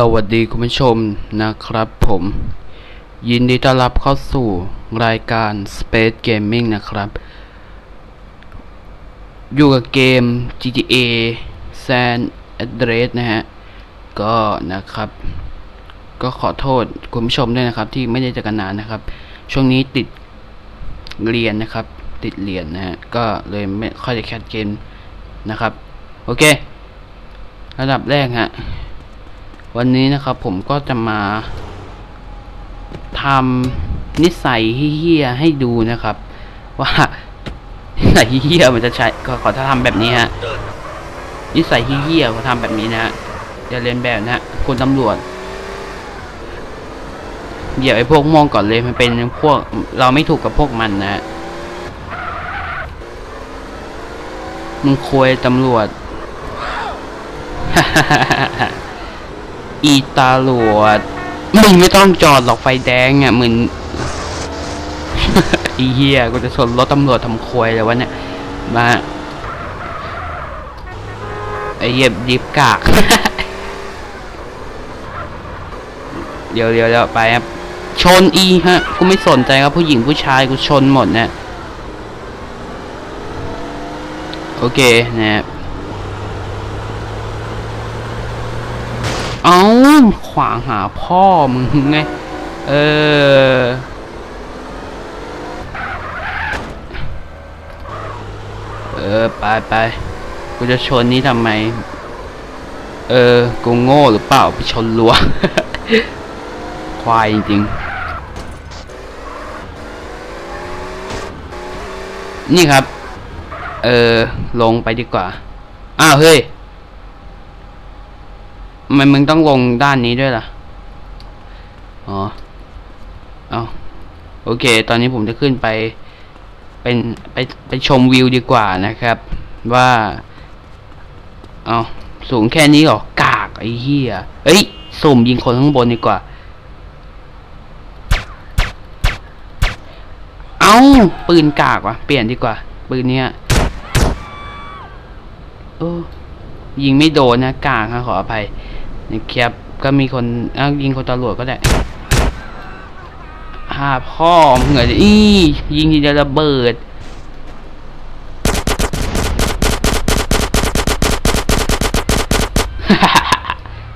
สวัสดีคุณผู้ชมนะครับผม ยินดีต้อนรับเข้าสู่รายการ Space Gaming นะครับ อยู่กับเกม GTA San Andreas นะฮะ ก็นะครับ ก็ขอโทษคุณผู้ชมด้วยนะครับ ที่ไม่ได้เจอกันนานนะครับ ช่วงนี้ติดเรียนนะครับ ติดเรียนนะฮะ ก็เลยไม่ค่อยจะแคสเกมนะครับ โอเค ระดับแรกฮะ วันนี้นะครับผมก็จะมาทำนิสัยเฮี้ยให้ดูนะครับ ว่านิสัยเฮี้ยมันจะใช้ก็ขอถ้าทำแบบนี้ฮะนิสัยเฮี้ยเขาทำแบบนี้นะฮะอย่าเรียนแบบนะฮะคุณตำรวจเหยียบไอ้พวกม่วงก่อนเลยมันเป็นพวกเราไม่ถูกกับพวกมันนะฮะมึงควยตำรวจ อีตาหลวดมึงไม่ต้องจอดหรอกไฟแดงอะมึงอีเหี้ยกูจะชนรถตำรวจทำควยเลยวะเนี่ยมาไอเหี้ยดิบกาก เดี๋ยวเดี๋ยวเดี๋ยวไปครับ ชนอีฮะ กูไม่สนใจครับผู้หญิงผู้ชายกูชนหมดเนี่ยโอเคนะครับ เอาข วางหาพ่อมึงไง เออ เออ ไปไปกูจะชนนี้ทำไม เออ กูโง่หรือเปล่าไปชนรัว ควายจริงๆ นี่ครับ เออ ลงไปดีกว่า อ้าว เฮ้ย ทำไมมึงต้องลงด้านนี้ด้วยล่ะ อ๋อ เอาโอเค ตอนนี้ผมจะขึ้นไป เป็นไปไปชมวิวดีกว่านะครับ ว่า เอาสูงแค่นี้หรอ กากไอ้เหี้ยเอ้ยสุ่มยิงคนข้างบนดีกว่า เอาปืนกากว่ะ เปลี่ยนดีกว่า ปืนเนี้ยโอ้ยิงไม่โดนนะกากนะขออภัย นะครับก็มีคนอ้ายิงคนตำรวจก็ได้หาพ่อมึงเหรออียิงทีเดียวระเบิด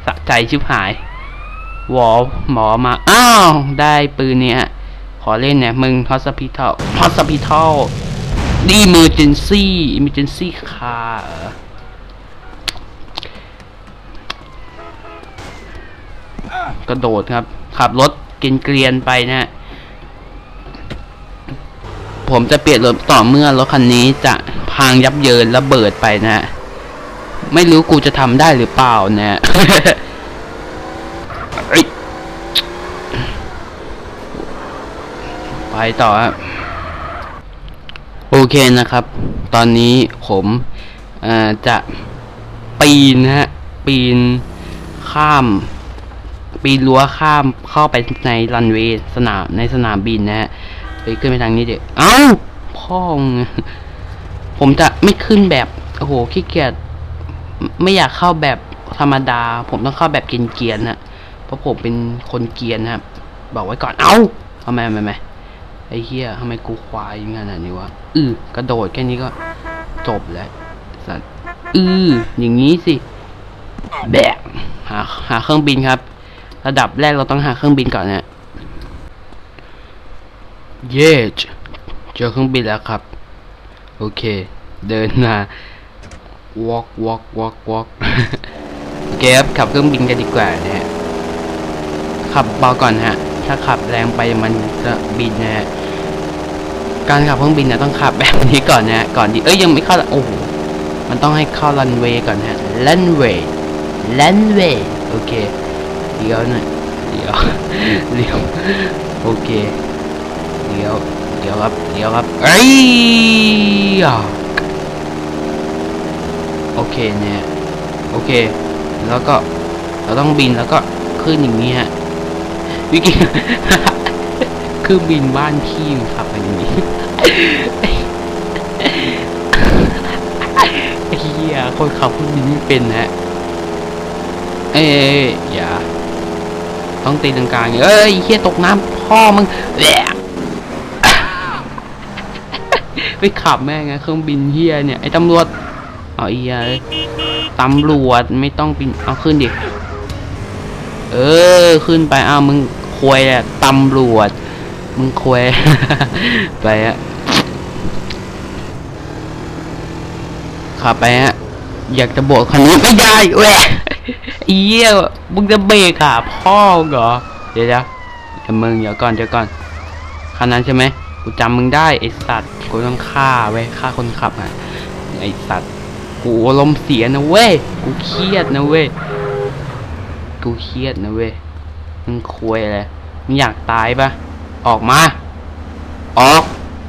สะใจชิบหายวอหมอมา อ้าว ได้ปืนเนี่ย ขอเล่นเนี่ย มึงทอสพิทอลทอสพิทอลดีเมอร์เจนซี่อิมเมอร์เจนซี่คาร์ กระโดดครับ ขับรถเกรียนไปนะผมจะเปลี่ยนรถต่อเมื่อรถคันนี้จะพังยับเยินระเบิดไปนะไม่รู้กูจะทำได้หรือเปล่านะไปต่อครับโอเคนะครับ ตอนนี้ผมจะปีนนะฮะ ปีนข้าม ปีนรั้วข้ามเข้าไปในรันเวย์สนามในสนามบินนะฮะไปขึ้นไปทางนี้เดี๋ยวเอ้าพ่องผมจะไม่ขึ้นแบบโอ้โหขี้เกียจไม่อยากเข้าแบบธรรมดา ผมต้องเข้าแบบเกียนๆนะเพราะผมเป็นคนเกียนนะครับบอกไว้ก่อนเอ้าทำไมทำไมไอ้เหี้ยทำไมกูควายอย่างขนาดนี้วะอือกระโดดแค่นี้ก็จบแล้วสัตว์อืออย่างนี้สิแบกหาหาเครื่องบินครับ ระดับแรกเราต้องหาเครื่องบินก่อนนะเย้เจอเครื่องบินแล้วครับ โอเค เดินมา walk walk walk walk โอเคครับขับเครื่องบินกันดีกว่านะฮะขับเบาก่อนฮะ ถ้าขับแรงไปมันจะบินนะฮะการขับเครื่องบินนะต้องขับแบบนี้ก่อนนะฮะก่อนดีเอ้ยยังไม่เข้าโอ้โหมันต้องให้เข้ารันเวย์ก่อนฮะรันเวย์รันเวย์โอเค เดี๋ยวหน่อยเดี๋ยวเดี๋ยวโอเคเดี๋ยวเดี๋ยวครับเดี๋ยวครับเอ้ยอะโอเคเนี่ยโอเค แล้วก็เราต้องบินแล้วก็ขึ้นอย่างนี้ฮะวิกิคือบินบ้านพี่มันขับไปอย่างนี้ไอ้เฮียคนขับเครื่องบินไม่เป็นนะเอ้ยอย่า ต้องตีลังกาอย่างเอ้ยเฮียตกน้ำพ่อมึงแหละไปขับแม่งไงเครื่องบินเฮียเนี่ยไอ้ตำรวจเอาเอียตำรวจไม่ต้องบินเอาขึ้นดิเออขึ้นไปอ้ามึงควยอะตำรวจ มึงควยไปอะขับไปฮะอยากจะโบกคันนี้ไม่ได้แหวะไอ้เหี้ยมึงจะเบรกอะพ่อเหรอ เดี๋ยวเดี๋ยวเดี๋ยวมึงเดี๋ยวก่อนเดี๋ยวก่อนคันนั้นใช่ไหมกูจำมึงได้ไอสัตว์กูต้องฆ่าไว้ยฆ่าคนขับอะไอสัตว์กูอารมณ์เสียนะเว้ยกูเครียดนะเว้ยกูเครียดนะเว้ยมึงคุยอะไรมึงอยากตายปะออกมา ออก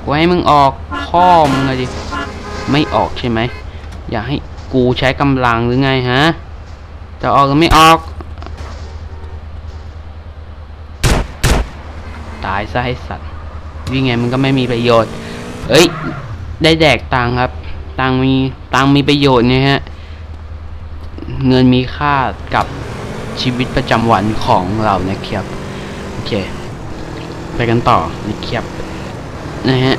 กูให้มึงออกพ่อมึงเลยดิไม่ออกใช่ไหมอยากให้กูใช้กำลังหรือไงฮะ จะออกหรือไม่ออก ตายซะให้สัตว์ วิ่งไงมันก็ไม่มีประโยชน์ เอ้ย ได้แดกตังครับ ตังมีตังมีประโยชน์เนี่ยฮะ เงินมีค่ากับชีวิตประจำวันของเรานะครับ โอเค ไปกันต่อนะครับนะฮะ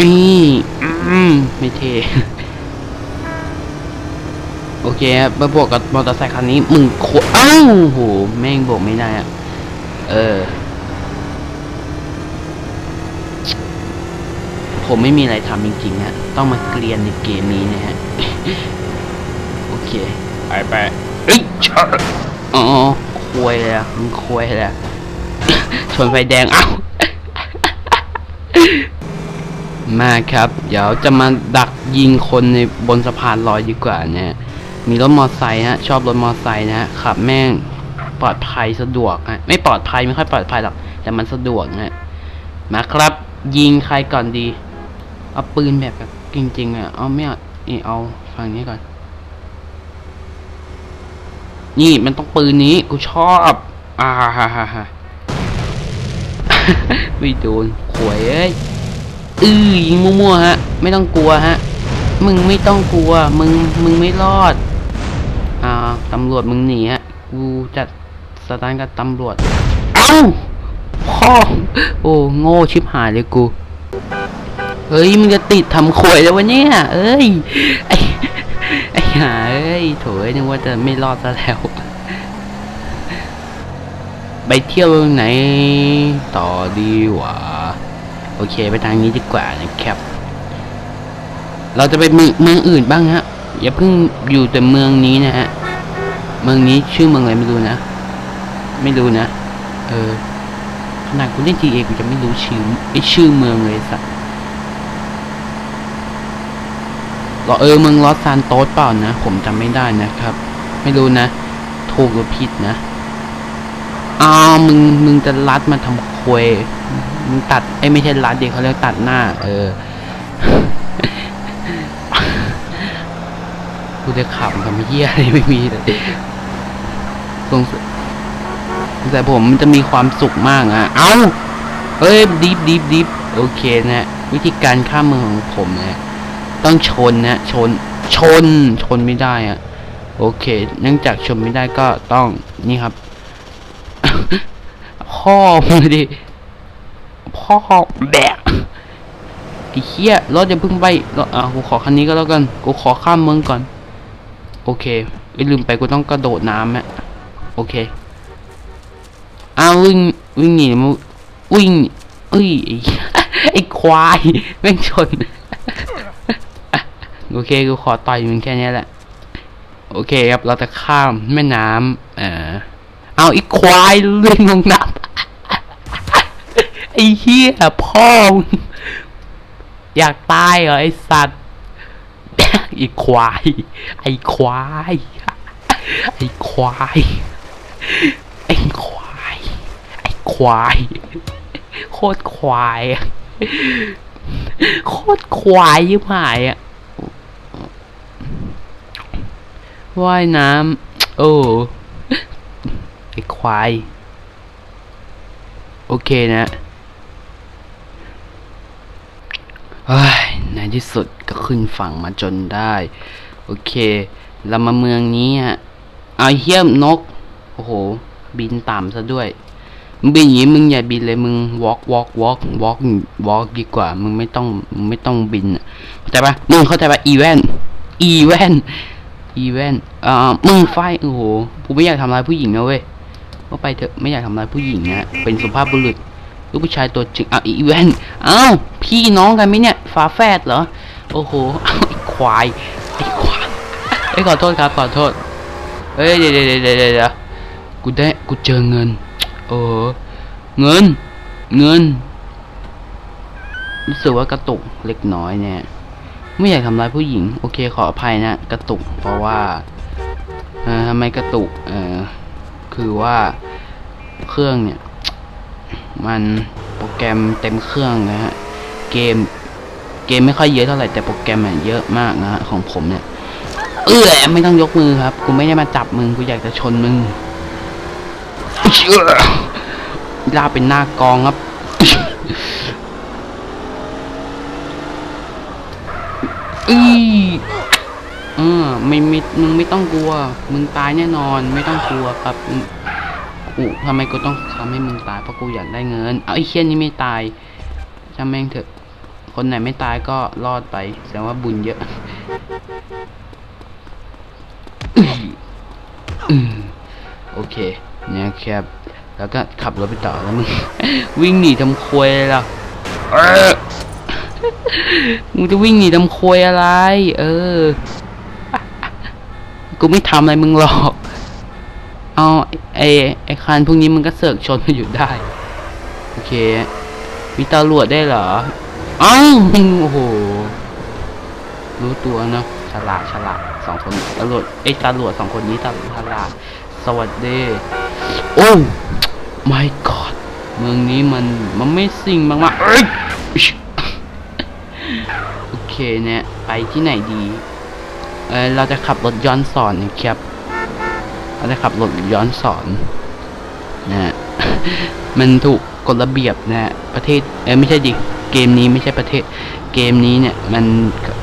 นี่อืมไม่เท่ โอเคครับมาบวกกับมอเตอร์ไซค์คันนี้มึงโคอ้าวโหแม่งบวกไม่ได้อะเออ ผมไม่มีอะไรทำจริงๆฮะต้องมาเกลียนในเกมนี้นะฮะ โอเคไปไปเอ้ยชนอ๋อควยเลยอะมึงควยเลยอะชนไฟแดงเอ้ามาครับ เดี๋ยวจะมาดักยิงคนในบนสะพานลอยดีกว่านะฮะ มีรถมอไซค์ฮะ ชอบรถมอไซค์นะฮะขับแม่งปลอดภัยสะดวกฮะไม่ปลอดภัยไม่ค่อยปลอดภัยหรอกแต่มันสะดวกนะมาครับ ยิงใครก่อนดีเอาปืนแบบแบบจริงๆอะเอาไม่เอาเอาฝั่งนี้ก่อน นี่มันต้องปืนนี้กูชอบอ่าฮ่าฮ่าฮ่าไม่โดนขวยเอ้ยอือยิงมั่วๆฮะ ไม่ต้องกลัวฮะ มึงไม่ต้องกลัว มึงมึงไม่รอด ตำรวจมึงหนีฮะกูจัดสถานกับตำรวจ เอ้าพ่อโอ้โง่ชิบหายเลยกู เฮ้ยมึงจะติดทำขวยแล้ววะเนี่ย เอ้ย ไอ้ไอ้ห่าเอ้ยโถยนึกว่าจะไม่รอดซะแล้ว ไปเที่ยวไหน ต่อดีวะโอเคไปทางนี้ดีกว่านะครับ เราจะไปเมืองเมืองอื่นบ้างฮะ อย่าเพิ่งอยู่แต่เมืองนี้นะฮะ เมืองนี้ชื่อเมืองอะไรไม่รู้นะ ไม่รู้นะ เออ ขนาดกูเล่น GTA กูจะไม่รู้ชื่อไอชื่อเมืองเลยสัตว์รอเออเมืองลอสซานโตสเปล่านะ ผมจำไม่ได้นะครับ ไม่รู้นะ ถูกหรือผิดนะอ้าวมึง มึงจะรัดมาทำควยมึงตัดไอ้ไม่ใช่รัดเด็กเขาเรียกตัดหน้า เออกูจะขับกับเฮียอะไรไม่มีเลย สงสัยสงสัยผมมันจะมีความสุขมากอะ เอาเอ้ยดิฟดิฟดิฟโอเคนะวิธีการข้ามเมืองของผมนะต้องชนนะชนชนชนไม่ได้อะ โอเค เนื่องจากชนไม่ได้ก็ต้องนี่ครับ พ่อมึงดิพ่อแบกไอ้เหี้ยรถจะพึ่งไปรถอะกูขอคันนี้ก็แล้วกันกูขอข้ามเมืองก่อน โอเคไอ้ลืมไปกูต้องกระโดดน้ำอะ โอเคอ้าววิ่งวิ่งหนีมึงวิ่งเอ้ยไอ้ควายแม่งชน โอเคกูขอต่อยมึงแค่นี้แหละ โอเคครับเราจะข้ามแม่น้ำเออเอาอีควายเลื่อนลงน้ำไอ้เหี้ยพ่ออยากตายเหรอไอ้สัตว์ไอ้ควาย ไอ้ควาย ไอ้ควาย ไอ้ควาย ไอ้ควาย โคตรควาย โคตรควายยิ่งหายอะว่ายน้ำโอ้ไอ้ควาย โอเคนะเฮ้ยในที่สุดก็ขึ้นฝั่งมาจนได้ โอเค เรามาเมืองนี้ฮะ เอาเฮี้ยมนก โอ้โห บินต่ำซะด้วยมึงบินอย่างนี้มึงอย่าบินเลยมึง walk walk walk walk walk ดีกว่า มึงไม่ต้องมึงไม่ต้องบินเข้าใจปะมึงเข้าใจปะอีเวนอีเวนอีเวนอ่ามึงไฟโอ้โหกูไม่อยากทำร้ายผู้หญิงนะเว้ยก็ไปเถอะไม่อยากทำร้ายผู้หญิงนะเป็นสุภาพบุรุษลูกผู้ชายตัวจริงอะอีเวนอ้าวพี่น้องกันไหมเนี่ยฝาแฝดเหรอโอ้โหอ้าวไอ้ควายไอ้ควายไอ้ยขอโทษครับขอโทษเฮ้ยเดี๋ยวเดี๋ยวเดี๋ยวเดี๋ยว กูได้กูเจอเงิน โอ้เงิน เงิน รู้สึกว่ากระตุกเล็กน้อยเนี่ยไม่อยากทำร้ายผู้หญิง โอเคขออภัยนะ กระตุก เพราะว่าเออทำไมกระตุกเออคือว่าเครื่องเนี่ย มันโปรแกรมเต็มเครื่องนะฮะเกมเกมไม่ค่อยเยอะเท่าไหร่แต่โปรแกรมมันเยอะมากนะฮะของผมเนี่ย เออไม่ต้องยกมือครับ กูไม่ได้มาจับมึงกูอยากจะชนมึงเชื่อ ลาเป็นหน้ากองครับ อีเออไม่ไม่มึงไม่ต้องกลัว มึงตายแน่นอน ไม่ต้องกลัวครับมึงกูทำไมกูต้องทำให้มึงตายเพราะกูอยากได้เงิน เอาไอ้เคียนนี่ไม่ตายจำแม่งเถอะ คนไหนไม่ตายก็รอดไปแสดงว่าบุญเยอะโอเค นะครับแล้วก็ขับรถไปต่อแล้วมึง วิ่งหนีทำควยอะไรล่ะเออมึงจะวิ่งหนีทำควยอะไร เออ กูไม่ทำอะไรมึงหรอก เอาไอ้ไอ้คันพวกนี้มึงก็เสือกชนมาอยู่ได้ โอเค มีตำรวจได้เหรอเอ้ามึงโอ้โห รู้ตัวเนาะฉลาดฉลาดสองคนตำรวจเอ้ยตำรวจสองคนนี้ตำรวจฉลาดสวัสดี โอ้ my god เมืองนี้มันมันไม่สิ่งมากๆเอ้ยโอเคเนี่ยไปที่ไหนดี เออเราจะขับรถย้อนสอนนะครับ เราจะขับรถย้อนสอนนะฮะมันถูกกฎระเบียบนะฮะประเทศเออไม่ใช่ดิเกมนี้ไม่ใช่ประเทศ เกมนี้เนี่ยมัน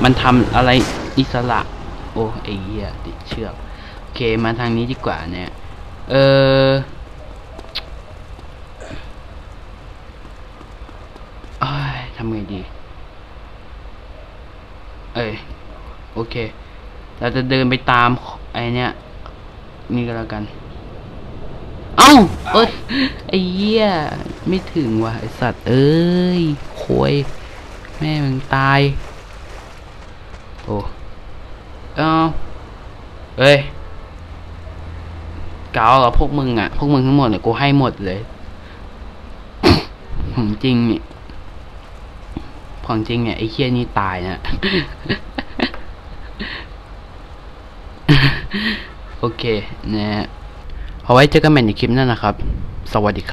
มันทำอะไรอิสระ โอ้ไอ้เหี้ยติดเชือกโอเคมาทางนี้ดีกว่าเนี่ย เออเอ้ยทำไงดี เอ้ย โอเค เราจะเดินไปตามไอเนี้ยนี่ก็แล้วกัน เอ้าเอ้ยไอ้เหี้ย ไม่ถึงว่ะไอสัตว์ เอ้ยโคยแม่มึงตาย โอ้ เอ้าเอ้ย เกาเหรอพวกมึงอะ พวกมึงทั้งหมดเนี่ยกูให้หมดเลย ของจริงเนี่ยของจริงเนี่ยไอ้เคี้ยนี่ตายนะโอเคนะฮะเอาไว้เจอกันใหม่ในคลิปหน้านะครับ สวัสดีครับ